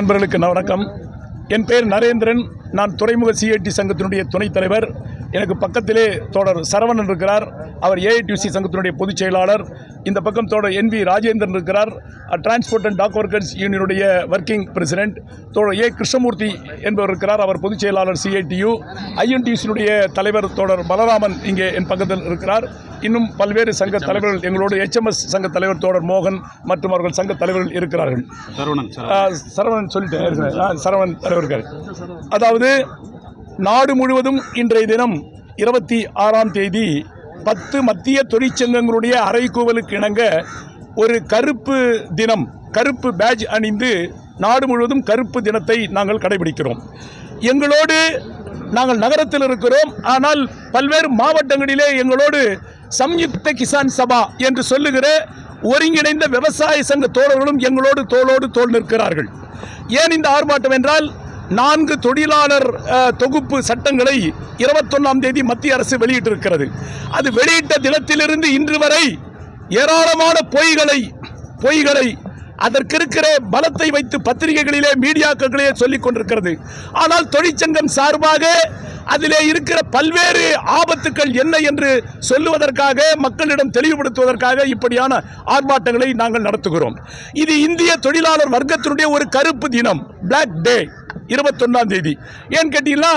நண்பர்களுக்கு நான் வணக்கம். என் பெயர் நரேந்திரன். நான் துறைமுக சிஐடி சங்கத்தினுடைய துணைத் தலைவர். எனக்கு பக்கத்திலே தோழர் சரவணன் இருக்கிறார். அவர் ஏஐடிசி சங்கத்தினுடைய பொதுச் செயலாளர். இந்த பக்கம் தோழர் என் வி ராஜேந்திரன் இருக்கிறார். டிரான்ஸ்போர்ட் அண்ட் டாக் ஒர்க்கர்ஸ் யூனியனுடைய ஒர்க்கிங் பிரசிடென்ட் தோழர் ஏ கிருஷ்ணமூர்த்தி என்பவர் இருக்கிறார். அவர் பொதுச் செயலாளர் சிஐடியு ஐஎன்டியூசியினுடைய தலைவர் தோழர் பலராமன் இங்கே என் பக்கத்தில் இருக்கிறார். இன்னும் பல்வேறு சங்க தலைவர்கள் எங்களோடு எச்எம்எஸ் சங்க தலைவர் தோழர் மோகன் மற்றும் அவர்கள் சங்க தலைவர்கள் இருக்கிறார்கள். சரவணன் சரவணன். சொல்லிட்டேன் சரவணன் தலைவர்கள். அதாவது நாடு முழுவதும் இன்றைய தினம் இருபத்தி ஆறாம் தேதி பத்து மத்திய தொழிற்சங்கங்களுடைய அறைகூவலுக்கு இணங்க ஒரு கருப்பு தினம் கருப்பு பேட்ஜ் அணிந்து நாடு முழுவதும் கருப்பு தினத்தை நாங்கள் கடைபிடிக்கிறோம். எங்களோடு நாங்கள் நகரத்தில் இருக்கிறோம். ஆனால் பல்வேறு மாவட்டங்களிலே எங்களோடு சம்யுக்த கிசான் சபா என்று சொல்லுகிற ஒருங்கிணைந்த விவசாய சங்க தோழர்களும் எங்களோடு தோளோடு தோள் நிற்கிறார்கள். ஏன் இந்த ஆர்ப்பாட்டம் என்றால் நான்கு தொழிலாளர் தொகுப்பு சட்டங்களை இருபத்தொன்னாம் தேதி மத்திய அரசு வெளியிட்டிருக்கிறது. அது வெளியிட்ட தினத்திலிருந்து இன்று வரை ஏராளமான பொய்களை பொய்களை அதற்கு இருக்கிற பலத்தை வைத்து பத்திரிகைகளிலே மீடியாக்களிலே சொல்லிக் கொண்டிருக்கிறது ஆனால் தொழிற்சங்கம் சார்பாக அதிலே இருக்கிற பல்வேறு ஆபத்துக்கள் என்ன என்று சொல்லுவதற்காக மக்களிடம் தெளிவுபடுத்துவதற்காக இப்படியான ஆர்ப்பாட்டங்களை நாங்கள் நடத்துகிறோம். இது இந்திய தொழிலாளர் வர்க்கத்தினுடைய ஒரு கருப்பு தினம் பிளாக் டே இருபத்தொன்னாம் தேதி. ஏன்னு கேட்டீங்கன்னா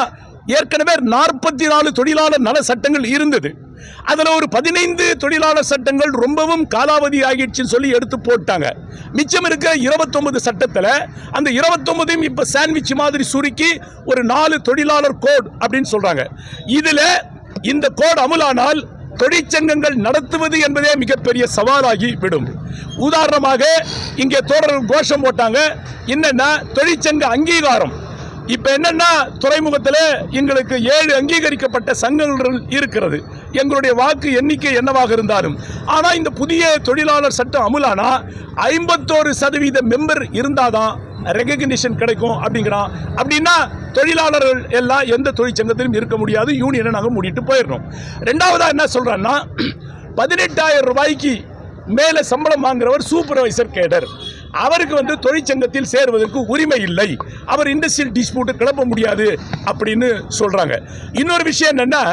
ஏற்கனவே நாற்பத்தி நாலு தொழிலாளர் நல சட்டங்கள் இருந்தது. அதில் ஒரு பதினைந்து தொழிலாளர் சட்டங்கள் ரொம்பவும் காலாவதி ஆகிடுச்சுன்னு சொல்லி எடுத்து போட்டாங்க. மிச்சம் இருக்க இருபத்தொன்பது சட்டத்தில் அந்த இருபத்தொன்பதையும் இப்போ சாண்ட்விச் மாதிரி சுருக்கி ஒரு நாலு தொழிலாளர் கோட் அப்படின்னு சொல்கிறாங்க இதில் இந்த கோட் அமுலானால் தொழிற்சங்கங்கள் நடத்துவது என்பதே மிகப்பெரிய சவாலாகி விடும். உதாரணமாக இங்கே தோழர்கள் கோஷம் போட்டாங்க. என்னன்னா தொழிற்சங்க அங்கீகாரம். இப்போ என்னன்னா துறைமுகத்தில் எங்களுக்கு ஏழு அங்கீகரிக்கப்பட்ட சங்கங்கள் இருக்கிறது. எங்களுடைய வாக்கு எண்ணிக்கை என்னவாக இருந்தாலும். ஆனால் இந்த புதிய தொழிலாளர் சட்டம் அமுலானா ஐம்பத்தோரு சதவீத மெம்பர் இருந்தாதான் ரெகக்னிஷன் கிடைக்கும் அப்படிங்கிறான் அப்படின்னா தொழிலாளர்கள் எல்லாம் எந்த தொழிற்சங்கத்திலும் இருக்க முடியாது. யூனியனை நாங்கள் மூடிட்டு போயிடுறோம். ரெண்டாவதாக என்ன சொல்கிறான்னா பதினெட்டாயிரம் ரூபாய்க்கு மேலே சம்பளம் வாங்குறவர் சூப்பர்வைசர் கேடர் அவருக்கு வந்து தொழிற்சங்கத்தில் சேருவதற்கு உரிமை இல்லை. அவர் இண்டஸ்ட்ரியல் டிஸ்பியூட் கிளப்ப முடியாது அப்படின்னு சொல்கிறாங்க இன்னொரு விஷயம் என்னென்னா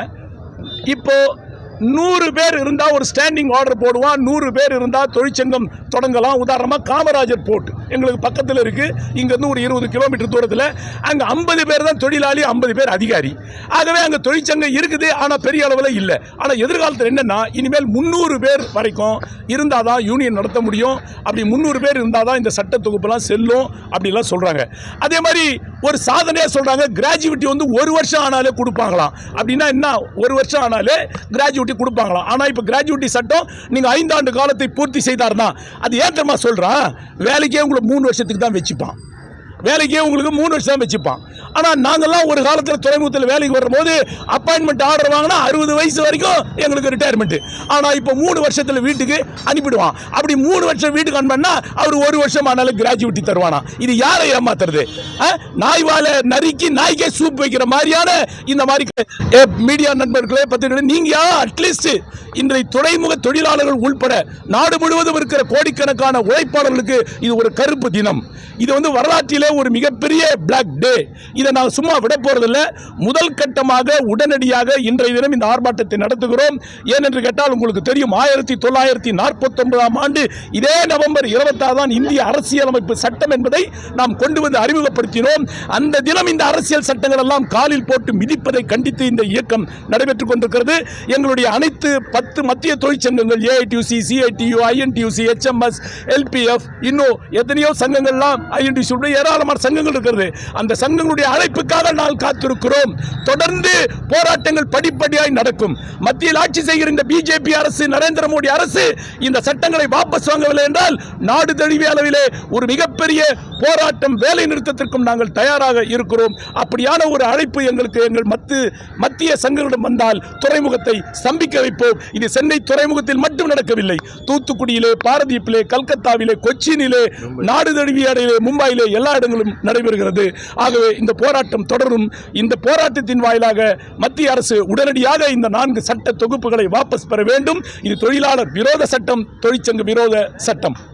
இப்போ நூறு பேர் இருந்தால் ஒரு ஸ்டாண்டிங் ஆர்டர் போடுவான் நூறு பேர் இருந்தால் தொழிற்சங்கம் தொடங்கலாம். உதாரணமாக காமராஜர் போர்ட். எங்களுக்கு பக்கத்தில் இருக்குது இங்கேருந்து ஒரு இருபது கிலோமீட்டர் தூரத்தில் அங்கே ஐம்பது பேர் தான் தொழிலாளி ஐம்பது பேர் அதிகாரி. ஆகவே அங்கே தொழிற்சங்கம் இருக்குது ஆனால் பெரிய அளவில் இல்லை. ஆனால் எதிர்காலத்தில் என்னென்னா இனிமேல் முந்நூறு பேர் வரைக்கும் இருந்தால் தான் யூனியன் நடத்த முடியும். அப்படி முந்நூறு பேர் இருந்தால் தான் இந்த சட்ட தொகுப்புலாம் செல்லும் அப்படிலாம் சொல்கிறாங்க அதே மாதிரி ஒரு சாதனையாக சொல்கிறாங்க கிராஜுவிட்டி வந்து ஒரு வருஷம் ஆனாலே கொடுப்பாங்களாம். அப்படின்னா என்ன? ஒரு வருஷம் ஆனாலே கிராஜுவிட்டி கொடுப்பாங்களாம். ஆனால் இப்போ கிராஜுவிட்டி சட்டம் நீங்கள் ஐந்தாண்டு காலத்தை பூர்த்தி செய்தார்னா அது ஏன் தெரியுமா சொல்கிறான் வேலைக்கே உங்களுக்கு மூணு வருஷத்துக்கு தான் வச்சுப்பான். வேலைக்கே உங்களுக்கு மூணு வருஷம் தான் வச்சுப்பான். ஆனால் நாங்கள்லாம் ஒரு காலத்தில் துறைமுகத்தில் வேலைக்கு வரும்போது அப்பாயின்மெண்ட் ஆர்டர் வாங்கினா அறுபது வயசு வரைக்கும் எங்களுக்கு ரிட்டையர்மெண்ட்டு ஆனால் இப்போ மூணு வருஷத்தில் வீட்டுக்கு அனுப்பிடுவான். அப்படி மூணு வருஷம் வீட்டுக்கு அனுப்பினா அவர் ஒரு வருஷம் ஆனாலும் கிராஜுவிட்டி தருவானா? இது யாரை ஏமாத்துறது? ஆ? நாய் வாழை நறுக்கி நாய்க்கே சூப் வைக்கிற மாதிரியான இந்த மாதிரி ஏ, மீடியா நண்பர்களே பத்திரிகை நீங்க அட்லீஸ்ட் இன்றைய துறைமுக தொழிலாளர்கள் உள்பட நாடு முழுவதும் இருக்கிற கோடிக்கணக்கான உழைப்பாளர்களுக்கு இது ஒரு கருப்பு தினம். இது வந்து வரலாற்றிலே ஒரு மிகப்பெரிய பிளாக் டே இதை நான் சும்மா விட போறதில்ல. முதல் கட்டமாக உடனடியாக இன்றைய தினம் இந்த ஆர்ப்பாட்டத்தை நடத்துகிறோம். ஏனென்று கேட்டால் உங்களுக்கு தெரியும் ஆயிரத்தி தொள்ளாயிரத்தி நாற்பத்தொன்பதாம் ஆண்டு இதே நவம்பர் இருபத்தாறு தான் இந்திய அரசியலமைப்பு சட்டம் என்பதை நாம் கொண்டு வந்து அறிமுகப்படுத்தினோம். அந்த தினம் இந்த அரசியல் சட்டங்கள் எல்லாம் காலில் போட்டு மிதிப்பதை கண்டித்து இந்த இயக்கம் நடைபெற்றுக் கொண்டிருக்கிறது. எங்களுடைய அனைத்து பத்து மத்திய தொழிற்சங்கங்கள் AITUC CITU INTUC HMS LPF இன்னும் எத்தனையோ சங்கங்கள்லாம் ஐஎன்டியூசி ஏராளமான சங்கங்கள் இருக்கிறது. அந்த சங்கங்களுடைய அழைப்புக்காக நாள் காத்திருக்கிறோம். தொடர்ந்து போராட்டங்கள் படிப்படியாய் நடக்கும். மத்தியில் ஆட்சி செய்கிற இந்த பிஜேபி அரசு நரேந்திர மோடி அரசு இந்த சட்டங்களை வாபஸ் வாங்கவில்லை என்றால் நாடு தழுவிய அளவிலே ஒரு மிகப்பெரிய போராட்டம் வேலை நிறுத்தத்திற்கும் நாங்கள் தயாராக இருக்கிறோம். அப்படியான ஒரு அழைப்பு எங்களுக்கு எங்கள் மத்து மத்திய சங்கங்களிடம் வந்தால் துறைமுகத்தை ஸ்தம்பிக்க வைப்போம். இது சென்னை துறைமுகத்தில் மட்டும் நடக்கவில்லை. தூத்துக்குடியிலே பாரதீப்பிலே கல்கத்தாவிலே கொச்சினிலே நாடு தழுவிய இடையிலே மும்பையிலே எல்லா இடங்களும் நடைபெறுகிறது. ஆகவே இந்த போராட்டம் தொடரும். இந்த போராட்டத்தின் வாயிலாக மத்திய அரசு உடனடியாக இந்த நான்கு சட்ட தொகுப்புகளை வாபஸ் பெற வேண்டும். இது தொழிலாளர் விரோத சட்டம் தொழிற்சங்க விரோத சட்டம்.